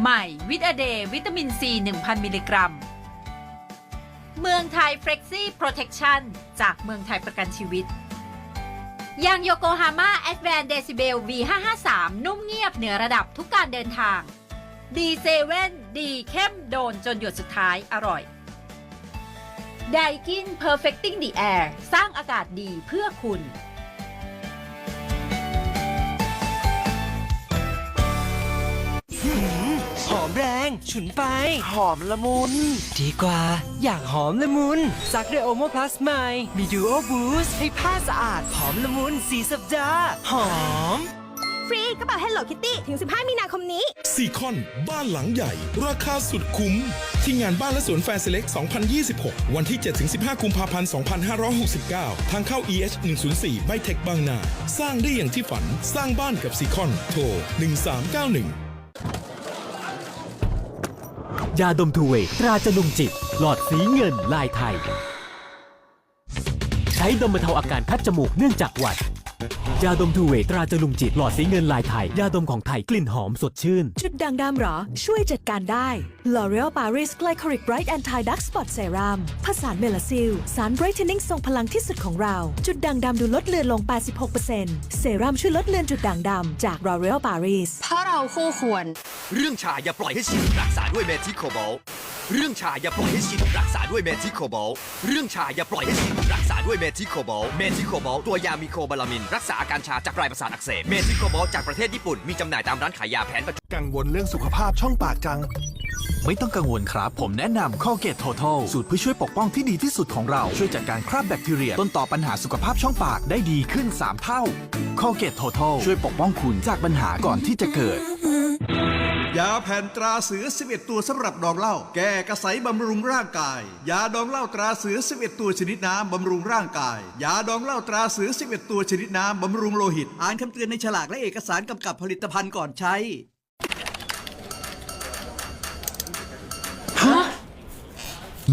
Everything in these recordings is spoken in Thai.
ใหม่วิตาเดย์วิตามินซี 1,000 มิลลิกรัม เมืองไทยเฟรกซี่โปรเทคชั่นจากเมืองไทยประกันชีวิตยางโยโกฮาม่าแอดแวนเดซิเบล V553 นุ่มเงียบเหนือระดับทุกการเดินทางดีเซเว่นดีเข้มโดนจนหยดสุดท้ายอร่อยไดกิน Perfecting the Air สร้างอากาศดีเพื่อคุณ มแรง ฉุนไป หอมละมุน ดีกว่า อยากหอมละมุนซักด้วยโอโมพลัสใหม่ มีดูโอบูสให้ผ้าสะอาด หอมละมุนสีสัปดาห์หอมฟรีกระเป๋า Hello Kitty ถึง 15 มีนาคมนี้ซีคอน บ้านหลังใหญ่ ราคาสุดคุ้ม ที่งานบ้านและสวนแฟร์เซเล็ก 2026 วันที่ 7-15 กุมภาพันธ์ 2569 ทางเข้า EH 104 ไบเทคบางนา สร้างได้อย่างที่ฝัน สร้างบ้านกับซีคอน โทร 1391 ยาดมทูเวย์ตราจนุงจิต หลอดสีเงินลายไทย ใช้ดมบรรเทาอาการคัดจมูกเนื่องจากหวัด ยาดมทูเวย์ตราจนุงจิตหลอดสีเงินลายไทย ยาดมของไทยกลิ่นหอมสดชื่น จุดด่างดำเหรอ ช่วยจัดการได้ L'Oreal Paris Glycolic Bright Anti Dark Spot Serum ผสานเมลาซิล สาร Brightening ทรงพลังที่สุดของเรา จุดด่างดำดูลดเลือนลง 86%เซรั่มช่วยลดเลือนจุดด่างดำจาก L'Oreal Paris เพราะเราคู่ควร เรื่องชาอย่าปล่อยให้ชินรักษาด้วยเมทิโคโบลต์เรื่องชาอย่าปล่อยให้ชินรักษาด้วยเมทิโคโบลต์เรื่องชาอย่าปล่อยให้ชินรัก ษาด้วยเมทิโคโบลต์เมทิโคโบลต์ตัวยามีโคบาลามิน รักษาอาการชาจากปลายประสาทอักเสบ เมทิโคโบลต์จากประเทศญี่ปุ่น มีจำหน่ายตามร้านขายยาแผนปัจจุบันกังวลเรื่องสุขภาพช่องปากจัง ไม่ต้องกังวลครับ ผมแนะนำ Colgate Total สูตรเพื่อช่วยปกป้องที่ดีที่สุดของเรา ช่วยจัดการคราบแบคทีเรีย ต้นต่อปัญหาสุขภาพช่องปากได้ดีขึ้น 3 เท่า Colgate Total ช่วยปกป้องคุณจากปัญหาก่อนที่จะเกิด ยาแผ่นตราเสือ 11 ตัวสำหรับดองเหล้าแก้กระใสบำรุงร่างกาย ยาดองเหล้าตราเสือ 11 ตัวชนิดน้ำบำรุงร่างกาย ยาดองเหล้าตราเสือ 11 ตัวชนิดน้ำบำรุงโลหิต อ่านคำเตือนในฉลากและเอกสารกำกับผลิตภัณฑ์ก่อนใช้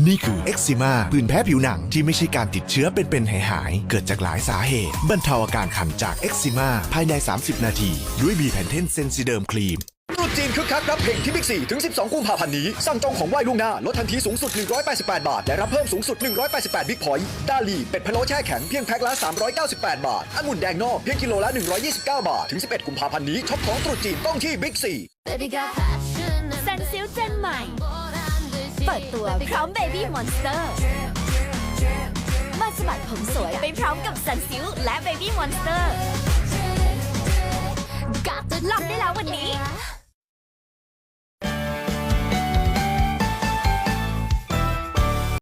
นี่คือเอ็กซิมาผื่นแพ้ผิวหนังที่ไม่ใช่การติดเชื้อเป็นๆหายๆ เกิดจากหลายสาเหตุ บรรเทาอาการคันจากเอ็กซิมาภายใน 30 นาที ด้วยบีแพนเทนเซนซิเดิมครีม รุษจีนคึกคักรับเพลงที่บิ๊กซีถึง 12 กุมภาพันธ์นี้ สั่งจองของไหว้ล่วงหน้า ลดทันทีสูงสุด 188 บาท และรับเพิ่มสูงสุด 188 บิ๊กพอยต์ดาลีเป็ดพะโล้แช่แข็งเพียงแพ็คละ 398 บาทองุ่นแดงนอกเพียงกิโลละ 129 บาท ถึง 11 กุมภาพันธ์นี้ช็อปของตรุษจีนต้องที่บิ๊กซีซันซิลเจนใหม่ เปิดตัวพร้อม Baby Monster มาสมัครผมสวยไปพร้อมกับซันซิลและ Baby Monster หลับได้แล้ววันนี้